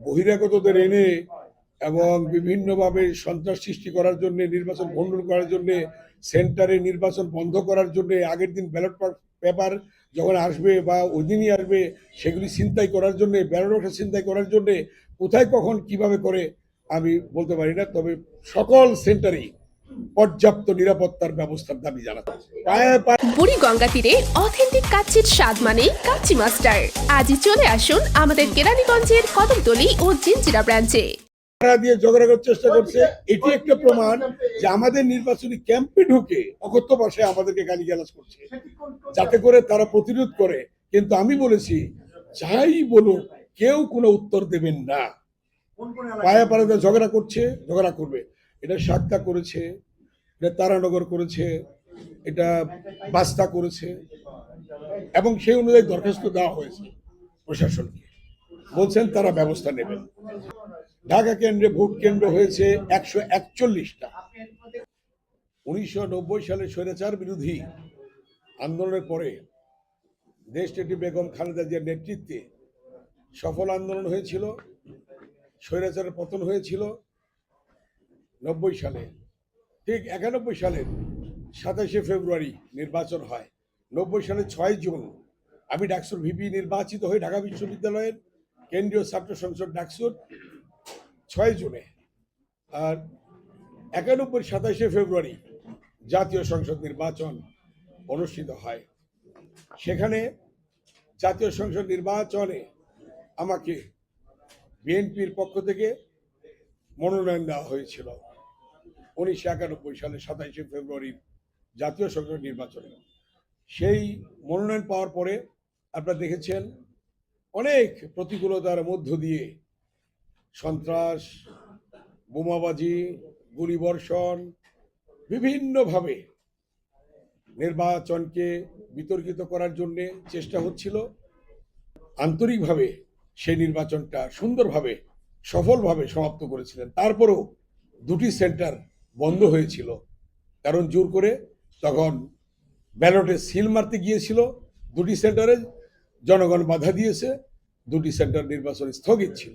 বহিরাগতদের এনে এবং বিভিন্নভাবে সন্ত্রাস সৃষ্টি করার জন্য, নির্বাচন ভণ্ডন করার জন্য, সেন্টারে নির্বাচন বন্ধ করার জন্য, আগের দিন ব্যালট পেপার যখন আসবে বা ওই দিনই আসবে, সেগুলি চিন্তাই করার জন্য, ব্যালট চিন্তাই করার জন্য, কোথায় কখন কীভাবে করে, আমি বলতে পারি না, তবে সকল সেন্টারেই পর্যাপ্ত নিরাপত্তার ব্যবস্থার দাবি পায়ে বুড়ি গঙ্গা তীরে অথেন্টিক কাচ্চির স্বাদ মানেই কাচ্চি মাস্টার। আজই চলে আসুন আমাদের কেরানীগঞ্জের কদমতলি ও জিঞ্জিরা ব্রাঞ্চে। পাহারা দিয়ে ঝগড়া করার চেষ্টা করছে এটি একটা প্রমাণ যে আমাদের নির্বাচনী ক্যাম্পে ঢুকে অকথ্য ভাষায় আমাদেরকে গালিগালাজ করছে। যাতে করে তারা প্রতিরোধ করে। কিন্তু আমি বলেছি যাই বলুক কেউ কোনো উত্তর দেবেন না। পায়ে পাড়াতে ঝগড়া করছে ঝগড়া করবে। এটা সাক্তা করেছে, এটা তারানগর করেছে, এটা বাস্তা করেছে, এবং সেই অনুযায়ী দরখাস্ত দেওয়া হয়েছে প্রশাসনকে। বলছেন তারা ব্যবস্থা নেবেন। ঢাকা কেন্দ্রে ভোট কেন্দ্র হয়েছে একশো একচল্লিশটা। উনিশশো নব্বই সালে স্বৈরাচার বিরোধী আন্দোলনের পরে দেশটি বেগম খালেদা জিয়ার নেতৃত্বে সফল আন্দোলন হয়েছিল, স্বৈরাচারের পতন হয়েছিল নব্বই সালে, ঠিক একানব্বই সালের সাতাশে ফেব্রুয়ারি নির্বাচন হয়। নব্বই সালের ছয় জুন আমি ডাকসুর ভিপি নির্বাচিত হই ঢাকা বিশ্ববিদ্যালয়ের কেন্দ্রীয় ছাত্র সংসদ ডাকসুর ছয় জুনে। আর একানব্বই সাতাশে ফেব্রুয়ারি জাতীয় সংসদ নির্বাচন অনুষ্ঠিত হয়। সেখানে জাতীয় সংসদ নির্বাচনে আমাকে বিএনপির পক্ষ থেকে মনোনয়ন দেওয়া হয়েছিল। উনিশশো একানব্বই সালে সাতাইশে ফেব্রুয়ারি জাতীয় সংসদ নির্বাচনে। সেই মনোনয়ন পাওয়ার পরে আপনারা দেখেছেন অনেক প্রতিকূলতার মধ্য দিয়ে সন্ত্রাস, বোমাবাজি, গুলিবর্ষণ বিভিন্নভাবে নির্বাচনকে বিতর্কিত করার জন্যে চেষ্টা হচ্ছিল। আন্তরিকভাবে সেই নির্বাচনটা সুন্দরভাবে, সফলভাবে সমাপ্ত করেছিলেন। তারপরেও দুটি সেন্টার বন্ধ হয়েছিল। কারণ জোর করে তখন ব্যালটে সিল মারতে গিয়েছিল। দুটি সেন্টারে জনগণ বাধা দিয়েছে, দুটি সেন্টার নির্বাচন স্থগিত ছিল।